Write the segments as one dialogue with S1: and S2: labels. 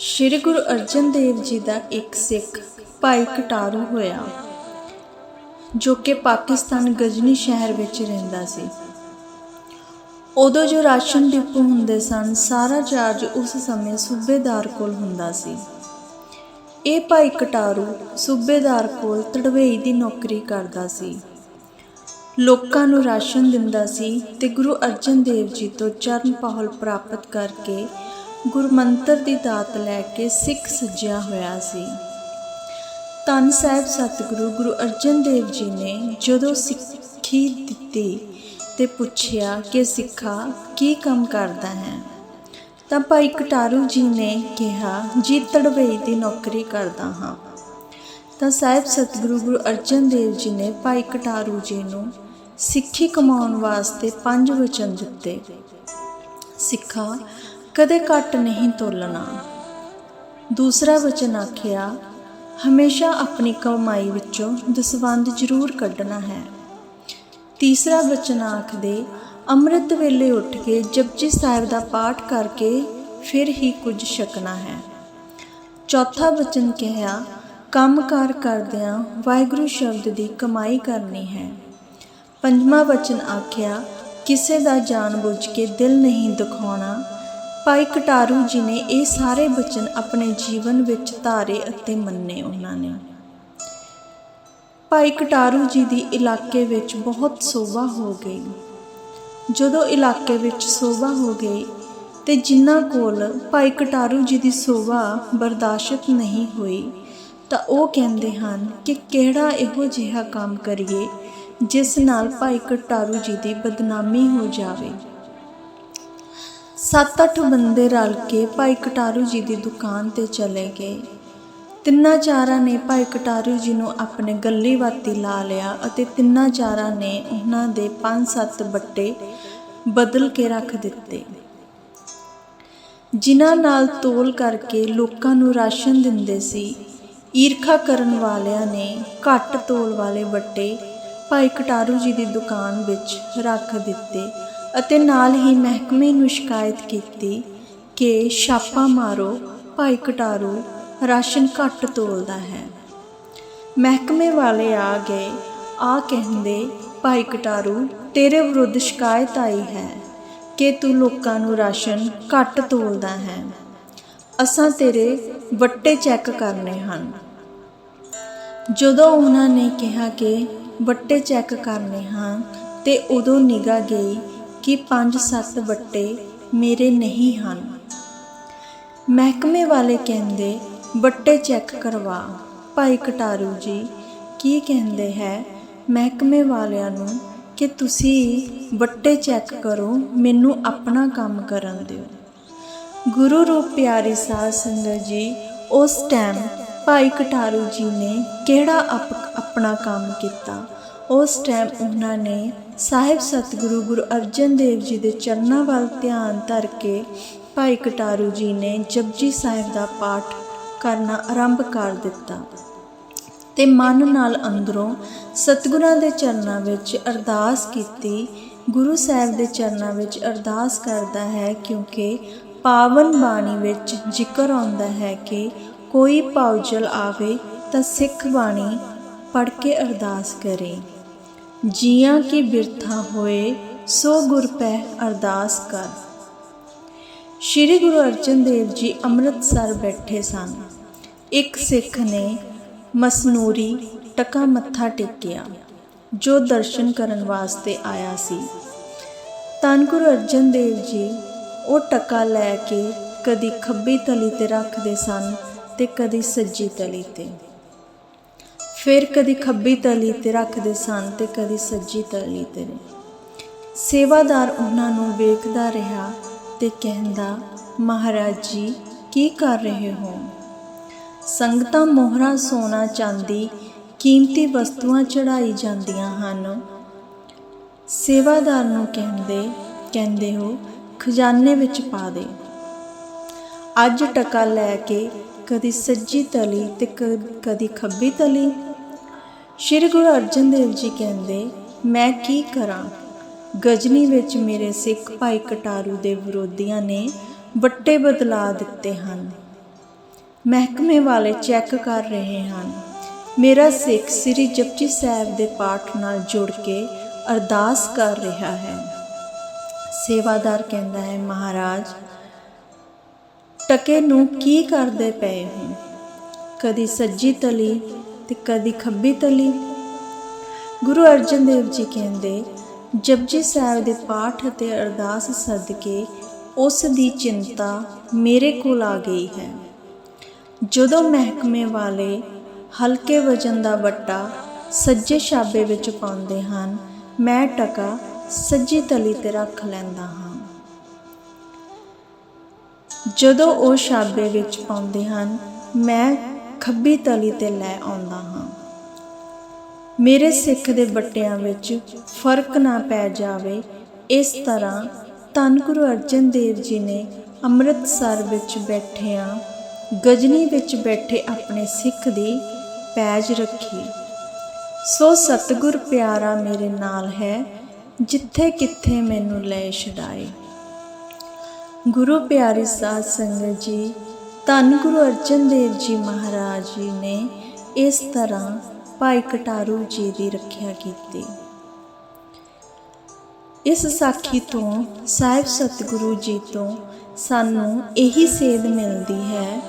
S1: ਸ੍ਰੀ ਗੁਰੂ ਅਰਜਨ ਦੇਵ ਜੀ ਦਾ ਇੱਕ ਸਿੱਖ ਭਾਈ ਕਟਾਰੂ ਹੋਇਆ, ਜੋ ਕਿ ਪਾਕਿਸਤਾਨ ਗਜਨੀ ਸ਼ਹਿਰ ਵਿੱਚ ਰਹਿੰਦਾ ਸੀ। ਉਦੋਂ ਜੋ ਰਾਸ਼ਨ ਡਿਪੂ ਹੁੰਦੇ ਸਨ, ਸਾਰਾ ਚਾਰਜ ਉਸ ਸਮੇਂ ਸੂਬੇਦਾਰ ਕੋਲ ਹੁੰਦਾ ਸੀ। ਇਹ ਭਾਈ ਕਟਾਰੂ ਸੂਬੇਦਾਰ ਕੋਲ ਤੜਵੇਈ ਦੀ ਨੌਕਰੀ ਕਰਦਾ ਸੀ। ਲੋਕਾਂ ਨੂੰ ਰਾਸ਼ਨ ਦਿੰਦਾ ਸੀ ਤੇ ਗੁਰੂ ਅਰਜਨ ਦੇਵ ਜੀ ਤੋਂ ਚਰਨ ਪਹਲ ਪ੍ਰਾਪਤ ਕਰਕੇ ਗੁਰਮੰਤਰ ਦੀ ਦਾਤ ਲੈ ਕੇ ਸਿੱਖ ਸੱਜਿਆ ਹੋਇਆ ਸੀ। ਧੰਨ ਸਾਹਿਬ ਸਤਿਗੁਰੂ ਗੁਰੂ ਅਰਜਨ ਦੇਵ ਜੀ ਨੇ ਜਦੋਂ ਸਿੱਖੀ ਦਿੱਤੀ ਤੇ ਪੁੱਛਿਆ ਕਿ ਸਿੱਖਾ ਕੀ ਕੰਮ ਕਰਦਾ ਹੈ, ਤਾਂ ਭਾਈ ਕਟਾਰੂ ਜੀ ਨੇ ਕਿਹਾ, ਜੀ ਤੜਵੇਈ ਦੀ ਨੌਕਰੀ ਕਰਦਾ ਹਾਂ। ਤਾਂ ਸਾਹਿਬ ਸਤਿਗੁਰੂ ਗੁਰੂ ਅਰਜਨ ਦੇਵ ਜੀ ਨੇ ਭਾਈ ਕਟਾਰੂ ਜੀ ਨੂੰ ਸਿੱਖੀ ਕਮਾਉਣ ਵਾਸਤੇ ਪੰਜ ਵਚਨ ਦਿੱਤੇ। ਸਿੱਖਾ ਕਦੇ ਘੱਟ ਨਹੀਂ ਤੋਲਣਾ ਦੂਸਰਾ ਵਚਨ ਆਖਿਆ, ਹਮੇਸ਼ਾ ਆਪਣੀ ਕਮਾਈ ਵਿੱਚੋਂ ਦਸਵੰਧ ਜ਼ਰੂਰ ਕੱਢਣਾ ਹੈ। ਤੀਸਰਾ ਵਚਨ ਆਖਦੇ, ਅੰਮ੍ਰਿਤ ਵੇਲੇ ਉੱਠ ਕੇ ਜਪਜੀ ਸਾਹਿਬ ਦਾ ਪਾਠ ਕਰਕੇ ਫਿਰ ਹੀ ਕੁਝ ਛਕਣਾ ਹੈ। ਚੌਥਾ ਵਚਨ ਕਿਹਾ ਕੰਮਕਾਰ ਕਰਦਿਆਂ ਵਾਹਿਗੁਰੂ ਸ਼ਬਦ ਦੀ ਕਮਾਈ ਕਰਨੀ ਹੈ। ਪੰਜਵਾਂ ਵਚਨ ਆਖਿਆ, ਕਿਸੇ ਦਾ ਜਾਣਬੁੱਝ ਕੇ ਦਿਲ ਨਹੀਂ ਦਿਖਾਉਣਾ ਭਾਈ ਕਟਾਰੂ ਜੀ ਨੇ ਇਹ ਸਾਰੇ ਬਚਨ ਆਪਣੇ ਜੀਵਨ ਵਿੱਚ ਧਾਰੇ ਅਤੇ ਮੰਨੇ ਉਹਨਾਂ ਨੇ। ਭਾਈ ਕਟਾਰੂ ਜੀ ਦੀ ਇਲਾਕੇ ਵਿੱਚ ਬਹੁਤ ਸੋਭਾ ਹੋ ਗਈ। ਜਦੋਂ ਇਲਾਕੇ ਵਿੱਚ ਸੋਭਾ ਹੋ ਗਈ ਤੇ ਜਿਨ੍ਹਾਂ ਕੋਲ ਭਾਈ ਕਟਾਰੂ ਜੀ ਦੀ ਸੋਭਾ ਬਰਦਾਸ਼ਤ ਨਹੀਂ ਹੋਈ, ਤਾਂ ਉਹ ਕਹਿੰਦੇ ਹਨ ਕਿ ਕਿਹੜਾ ਇਹੋ ਜਿਹਾ ਕੰਮ ਕਰੀਏ ਜਿਸ ਨਾਲ ਭਾਈ ਕਟਾਰੂ ਜੀ ਦੀ ਬਦਨਾਮੀ ਹੋ ਜਾਵੇ। ਸੱਤ ਅੱਠ ਬੰਦੇ ਰਲ ਕੇ ਭਾਈ ਕਟਾਰੂ ਜੀ ਦੀ ਦੁਕਾਨ ਤੇ ਚਲੇ ਗਏ। ਤਿੰਨਾਂ ਚਾਰਾਂ ਨੇ ਭਾਈ ਕਟਾਰੂ ਜੀ ਨੂੰ ਆਪਣੇ ਗੱਲੀ ਵਾਤੀ ਲਾ ਲਿਆ ਅਤੇ ਤਿੰਨਾਂ ਚਾਰਾਂ ਨੇ ਉਹਨਾਂ ਦੇ ਪੰਜ ਸੱਤ ਬੱਟੇ ਬਦਲ ਕੇ ਰੱਖ ਦਿੱਤੇ। ਜਿਨ੍ਹਾਂ ਨਾਲ ਤੋਲ ਕਰਕੇ ਲੋਕਾਂ ਨੂੰ ਰਾਸ਼ਨ ਦਿੰਦੇ ਸੀ, ਈਰਖਾ ਕਰਨ ਵਾਲਿਆਂ ਨੇ ਘੱਟ ਤੋਲ ਵਾਲੇ ਬੱਟੇ ਭਾਈ ਕਟਾਰੂ ਜੀ ਦੀ ਦੁਕਾਨ ਵਿੱਚ ਰੱਖ ਦਿੱਤੇ ਅਤੇ ਨਾਲ ਹੀ ਮਹਿਕਮੇ ਨੂੰ ਸ਼ਿਕਾਇਤ ਕੀਤੀ ਕਿ ਛਾਪਾ ਮਾਰੋ, ਭਾਈ ਕਟਾਰੂ, ਰਾਸ਼ਨ ਘੱਟ ਤੋਲਦਾ ਹੈ। ਮਹਿਕਮੇ ਵਾਲੇ ਆ ਗਏ। ਆ ਕਹਿੰਦੇ, ਭਾਈ ਕਟਾਰੂ, ਤੇਰੇ ਵਿਰੁੱਧ ਸ਼ਿਕਾਇਤ ਆਈ ਹੈ ਕਿ ਤੂੰ ਲੋਕਾਂ ਨੂੰ ਰਾਸ਼ਨ ਘੱਟ ਤੋਲਦਾ ਹੈ। ਅਸਾਂ ਤੇਰੇ ਵੱਟੇ ਚੈੱਕ ਕਰਨੇ ਹਨ। ਜਦੋਂ ਉਹਨਾਂ ਨੇ ਕਿਹਾ ਕਿ ਵੱਟੇ ਚੈੱਕ ਕਰਨੇ ਹਾਂ, ਤੇ ਉਦੋਂ ਨਿਗਾ ਗਈ ਕਿ ਪੰਜ ਸੱਤ ਵੱਟੇ ਮੇਰੇ ਨਹੀਂ ਹਨ। ਮਹਿਕਮੇ ਵਾਲੇ ਕਹਿੰਦੇ, ਵੱਟੇ ਚੈੱਕ ਕਰਵਾ। ਭਾਈ ਕਟਾਰੂ ਜੀ ਕੀ ਕਹਿੰਦੇ ਹੈ, ਮਹਿਕਮੇ ਵਾਲਿਆਂ ਨੂੰ ਕਿ ਤੁਸੀਂ ਵੱਟੇ ਚੈੱਕ ਕਰੋ, ਮੈਨੂੰ ਆਪਣਾ ਕੰਮ ਕਰਨ ਦਿਓ। ਗੁਰੂ ਰੂਪ ਪਿਆਰੀ ਸਾਧ ਸੰਗਤ ਜੀ, ਉਸ ਟਾਈਮ ਭਾਈ ਕਟਾਰੂ ਜੀ ਨੇ ਕਿਹੜਾ ਅਪ- ਆਪਣਾ ਕੰਮ ਕੀਤਾ? ਉਸ ਟਾਈਮ ਉਹਨਾਂ ਨੇ ਸਾਹਿਬ ਸਤਿਗੁਰੂ ਗੁਰੂ ਅਰਜਨ ਦੇਵ ਜੀ ਦੇ ਚਰਨਾਂ ਵੱਲ ਧਿਆਨ ਧਰ ਕੇ ਭਾਈ ਕਟਾਰੂ ਜੀ ਨੇ ਜਪਜੀ ਸਾਹਿਬ ਦਾ ਪਾਠ ਕਰਨਾ ਆਰੰਭ ਕਰ ਦਿੱਤਾ ਤੇ ਮਨ ਨਾਲ ਅੰਦਰੋਂ ਸਤਿਗੁਰਾਂ ਦੇ ਚਰਨਾਂ ਵਿੱਚ ਅਰਦਾਸ ਕੀਤੀ। ਗੁਰੂ ਸਾਹਿਬ ਦੇ ਚਰਨਾਂ ਵਿੱਚ ਅਰਦਾਸ ਕਰਦਾ ਹੈ ਕਿਉਂਕਿ ਪਾਵਨ ਬਾਣੀ ਵਿੱਚ ਜ਼ਿਕਰ ਆਉਂਦਾ ਹੈ ਕਿ ਕੋਈ ਪਾਉਜਲ ਆਵੇ ਤਾਂ ਸਿੱਖ ਬਾਣੀ ਪੜ੍ਹ ਕੇ ਅਰਦਾਸ ਕਰੇ। ਜੀਆਂ ਕੀ ਬਿਰਥਾ ਹੋਏ, ਸੋ ਗੁਰ ਪੈ ਅਰਦਾਸ ਕਰ। ਸ਼੍ਰੀ ਗੁਰੂ ਅਰਜਨ ਦੇਵ ਜੀ ਅੰਮ੍ਰਿਤਸਰ ਬੈਠੇ ਸਨ। ਇੱਕ ਸਿੱਖ ਨੇ ਮਸਨੂਰੀ ਟਕਾ ਮੱਥਾ ਟੇਕਿਆ, ਜੋ ਦਰਸ਼ਨ ਕਰਨ ਵਾਸਤੇ ਆਇਆ ਸੀ। ਧੰਨ ਗੁਰੂ ਅਰਜਨ ਦੇਵ ਜੀ, ਉਹ ਟਕਾ ਲੈ ਕੇ ਕਦੀ ਖੱਬੀ ਤਲੀ ਤੇ ਰੱਖਦੇ ਸਨ ਤੇ ਕਦੀ ਸੱਜੀ ਤਲੀ ਤੇ। ਫਿਰ ਕਦੀ ਖੱਬੀ ਤਲੀ ਤੇ ਰੱਖਦੇ ਸਨ ਤੇ ਕਦੀ ਸੱਜੀ ਤਲੀ ਤੇ। ਸੇਵਾਦਾਰ ਉਹਨਾਂ ਨੂੰ ਵੇਖਦਾ ਰਿਹਾ ਤੇ ਕਹਿੰਦਾ, ਮਹਾਰਾਜ ਜੀ, ਕੀ ਕਰ ਰਹੇ ਹੋ? ਸੰਗਤਾਂ ਮੋਹਰਾ ਸੋਨਾ ਚਾਂਦੀ ਕੀਮਤੀ ਵਸਤੂਆਂ ਚੜਾਈ ਜਾਂਦੀਆਂ ਹਨ। ਸੇਵਾਦਾਰ ਨੂੰ ਕਹਿੰਦੇ ਕਹਿੰਦੇ ਹੋ, ਖਜ਼ਾਨੇ ਵਿੱਚ ਪਾ ਦੇ। ਅੱਜ ਟਕਾ ਲੈ ਕੇ ਕਦੀ ਸੱਜੀ ਤਲੀ ਤੇ ਕ- ਕਦੀ ਖੱਬੀ ਤਲੀ ਸ਼੍ਰੀ ਗੁਰੂ ਅਰਜਨ ਦੇਵ ਜੀ ਕਹਿੰਦੇ, ਮੈਂ ਕੀ ਕਰਾਂ? ਗਜਨੀ ਵਿੱਚ ਮੇਰੇ ਸਿੱਖ ਭਾਈ ਕਟਾਰੂ ਦੇ ਵਿਰੋਧੀਆਂ ਨੇ ਵੱਟੇ ਬਦਲਾ ਦਿੱਤੇ ਹਨ। ਮਹਿਕਮੇ ਵਾਲੇ ਚੈੱਕ ਕਰ ਰਹੇ ਹਨ। ਮੇਰਾ ਸਿੱਖ ਸ੍ਰੀ ਜਪਜੀ ਸਾਹਿਬ ਦੇ ਪਾਠ ਨਾਲ ਜੁੜ ਕੇ ਅਰਦਾਸ ਕਰ ਰਿਹਾ ਹੈ। ਸੇਵਾਦਾਰ ਕਹਿੰਦਾ ਹੈ, ਮਹਾਰਾਜ, ਟਕੇ ਨੂੰ ਕੀ ਕਰਦੇ ਪਏ ਹੋ? ਕਦੀ ਸੱਜੀ ਤਲੀ ਤੇ ਕਦੀ ਖੱਬੀ ਤਲੀ। ਗੁਰੂ ਅਰਜਨ ਦੇਵ ਜੀ ਕਹਿੰਦੇ ਜਪਜੀ ਸਾਹਿਬ ਦੇ ਪਾਠ ਅਤੇ ਅਰਦਾਸ ਸਦਕੇ ਉਸ ਦੀ ਚਿੰਤਾ ਮੇਰੇ ਕੋਲ ਆ ਗਈ ਹੈ। ਜਦੋਂ ਮਹਿਕਮੇ ਵਾਲੇ ਹਲਕੇ ਵਜਨ ਦਾ ਵੱਟਾ ਸੱਜੇ ਛਾਬੇ ਵਿੱਚ ਪਾਉਂਦੇ ਹਨ, ਮੈਂ ਟਕਾ ਸੱਜੀ ਤਲੀ ਤੇ ਰੱਖ ਲੈਂਦਾ ਹਾਂ। ਜਦੋਂ ਉਹ ਛਾਬੇ ਵਿੱਚ ਪਾਉਂਦੇ ਹਨ, ਮੈਂ ਖੱਬੀ ਤਲੀ ਤੇ ਲੈ ਆਉਂਦਾ ਹਾਂ। ਮੇਰੇ ਸਿੱਖ ਦੇ ਬੱਟਿਆਂ ਵਿੱਚ ਫ਼ਰਕ ਨਾ ਪੈ ਜਾਵੇ, ਇਸ ਤਰ੍ਹਾਂ ਧੰਨ ਗੁਰੂ ਅਰਜਨ ਦੇਵ ਜੀ ਨੇ ਅੰਮ੍ਰਿਤਸਰ ਵਿੱਚ ਬੈਠਿਆਂ, ਗਜਨੀ ਵਿੱਚ ਬੈਠੇ ਆਪਣੇ ਸਿੱਖ ਦੀ ਪੈਜ ਰੱਖੀ। ਸੋ ਸਤਿਗੁਰ ਪਿਆਰਾ ਮੇਰੇ ਨਾਲ ਹੈ, ਜਿੱਥੇ ਕਿੱਥੇ ਮੈਨੂੰ ਲੈ ਛਡਾਏ। ਗੁਰੂ ਪਿਆਰੀ ਸਾਧ ਸੰਗਤ ਜੀ ਧੰਨ ਗੁਰੂ ਅਰਜਨ ਦੇਵ ਜੀ ਮਹਾਰਾਜ ਜੀ ਨੇ ਇਸ ਤਰ੍ਹਾਂ ਭਾਈ ਕਟਾਰੂ ਜੀ ਦੀ ਰੱਖਿਆ ਕੀਤੀ। ਇਸ ਸਾਖੀ ਤੋਂ ਸਾਹਿਬ ਸਤਿਗੁਰੂ ਜੀ ਤੋਂ ਸਾਨੂੰ ਇਹੀ ਸੇਧ ਮਿਲਦੀ ਹੈ,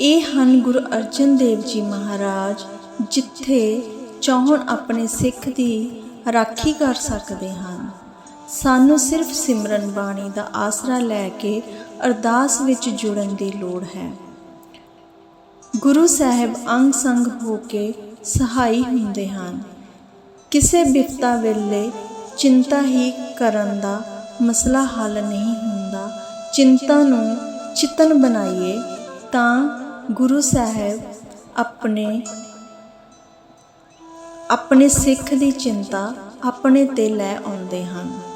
S1: ਇਹ ਹਨ ਗੁਰੂ ਅਰਜਨ ਦੇਵ ਜੀ ਮਹਾਰਾਜ ਜਿੱਥੇ ਚਾਹਣ ਆਪਣੇ ਸਿੱਖ ਦੀ ਰਾਖੀ ਕਰ ਸਕਦੇ ਹਨ। ਸਾਨੂੰ ਸਿਰਫ ਸਿਮਰਨ ਬਾਣੀ ਦਾ ਆਸਰਾ ਲੈ ਕੇ ਅਰਦਾਸ ਵਿੱਚ ਜੁੜਨ ਦੀ ਲੋੜ ਹੈ। ਗੁਰੂ ਸਾਹਿਬ ਅੰਗ ਸੰਗ ਹੋ ਕੇ ਸਹਾਈ ਹੁੰਦੇ ਹਨ। ਕਿਸੇ ਬਿਪਤਾ ਵੇਲੇ ਚਿੰਤਾ ਹੀ ਕਰਨ ਦਾ ਮਸਲਾ ਹੱਲ ਨਹੀਂ ਹੁੰਦਾ। ਚਿੰਤਾ ਨੂੰ ਚਿਤਨ ਬਣਾਈਏ ਤਾਂ ਗੁਰੂ ਸਾਹਿਬ ਆਪਣੇ ਆਪਣੇ ਸਿੱਖ ਦੀ ਚਿੰਤਾ ਆਪਣੇ ਤੇ ਲੈ ਆਉਂਦੇ ਹਨ।